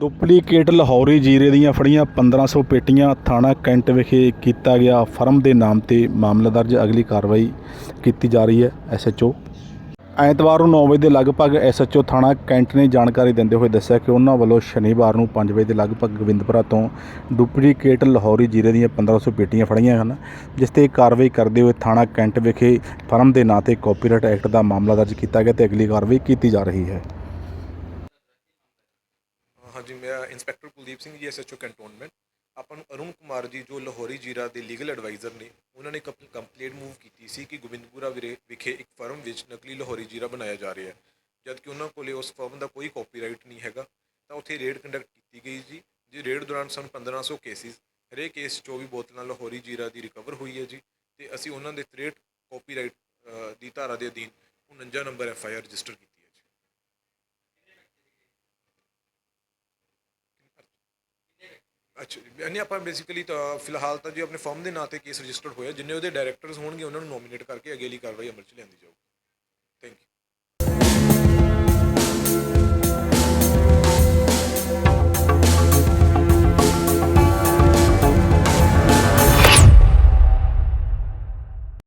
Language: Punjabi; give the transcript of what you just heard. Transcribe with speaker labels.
Speaker 1: ਡੁਪਲੀਕੇਟ ਲਾਹੌਰੀ ਜੀਰੇ ਦੀਆਂ ਫੜੀਆਂ 1500 ਪੇਟੀਆਂ ਥਾਣਾ ਕੈਂਟ ਵਿਖੇ ਕੀਤਾ ਗਿਆ ਫਰਮ ਦੇ ਨਾਮ ਤੇ ਮਾਮਲਾ ਦਰਜ। ਅਗਲੀ ਕਾਰਵਾਈ ਕੀਤੀ ਜਾ ਰਹੀ ਹੈ। ਐਸਐਚਓ ਐਤਵਾਰ ਨੂੰ 9 ਵਜੇ ਦੇ ਲਗਭਗ ਐਸਐਚਓ ਥਾਣਾ ਕੈਂਟ ਨੇ ਜਾਣਕਾਰੀ ਦਿੰਦੇ ਹੋਏ ਦੱਸਿਆ ਕਿ ਉਹਨਾਂ ਵੱਲੋਂ ਸ਼ਨੀਵਾਰ ਨੂੰ 5 ਵਜੇ ਦੇ ਲਗਭਗ ਗੋਬਿੰਦਪੁਰਾ ਤੋਂ ਡੁਪਲੀਕੇਟ ਲਾਹੌਰੀ ਜੀਰੇ ਦੀਆਂ 1500 ਪੇਟੀਆਂ ਫੜੀਆਂ ਹਨ, ਜਿਸ ਤੇ ਕਾਰਵਾਈ ਕਰਦੇ ਹੋਏ ਥਾਣਾ ਕੈਂਟ ਵਿਖੇ ਫਰਮ ਦੇ ਨਾਂ ਤੇ ਕਾਪੀਰਾਈਟ ਐਕਟ ਦਾ ਮਾਮਲਾ ਦਰਜ ਕੀਤਾ ਗਿਆ ਤੇ ਅਗਲੀ ਕਾਰਵਾਈ ਕੀਤੀ ਜਾ ਰਹੀ ਹੈ।
Speaker 2: ਹਾਂਜੀ, ਮੈਂ inspector Kuldeep Singh ji SHO cantonment ਆਪਾਂ ਨੂੰ ਅਰੁਣ ਕੁਮਾਰ ਜੀ, ਜੋ ਲਾਹੌਰੀ ਜੀਰਾ ਦੇ ਲੀਗਲ ਐਡਵਾਈਜ਼ਰ ਨੇ, ਉਹਨਾਂ ਨੇ ਇੱਕ ਕੰਪਲੇਂਟ ਮੂਵ ਕੀਤੀ ਸੀ ਕਿ ਗੋਬਿੰਦਪੁਰਾ ਵਿਰੇ ਵਿਖੇ ਇੱਕ ਫਰਮ ਵਿੱਚ ਨਕਲੀ ਲਾਹੌਰੀ ਜੀਰਾ ਬਣਾਇਆ ਜਾ ਰਿਹਾ ਹੈ। ਜਦ ਕਿ ਉਹਨਾਂ ਕੋਲੇ ਉਸ ਫਰਮ ਦਾ ਕੋਈ ਕਾਪੀਰਾਈਟ ਨਹੀਂ ਹੈਗਾ, ਤਾਂ ਉੱਥੇ ਰੇਡ ਕੰਡਕਟ ਕੀਤੀ ਗਈ ਜੀ। ਜੀ ਰੇਡ ਦੌਰਾਨ ਸਾਨੂੰ 1500 ਕੇਸਿਸ ਹਰੇਕ ਕੇਸ 'ਚ 24 ਬੋਤਲਾਂ ਲਾਹੌਰੀ ਜੀਰਾ ਦੀ ਰਿਕਵਰ ਹੋਈ ਹੈ ਜੀ। ਤੇ ਅਸੀਂ ਉਹਨਾਂ ਦੇ 63 ਕਾਪੀਰਾਈਟ ਦੀ ਧਾਰਾ ਦੇ ਅਧੀਨ 49 number F I R register ਕੀਤੀ ਹੈ ਜੀ ਅੱਛਾ ਜੀ। ਯਾਨੀ ਆਪਾਂ ਬੇਸਿਕਲੀ ਤਾਂ ਫਿਲਹਾਲ ਤਾਂ ਜੀ ਆਪਣੇ ਫਰਮ ਦੇ ਨਾਂ ਤੇ ਕੇਸ ਰਜਿਸਟਰਡ ਹੋਇਆ, ਜਿੰਨੇ ਉਹਦੇ ਡਾਇਰੈਕਟਰਸ ਹੋਣਗੇ, ਉਹਨਾਂ ਨੂੰ ਨੋਮੀਨੇਟ ਕਰਕੇ ਅਗੇਲੀ ਕਾਰਵਾਈ ਅਮਲ ਚ ਲਿਆਂਦੀ ਜਾਊਗੀ।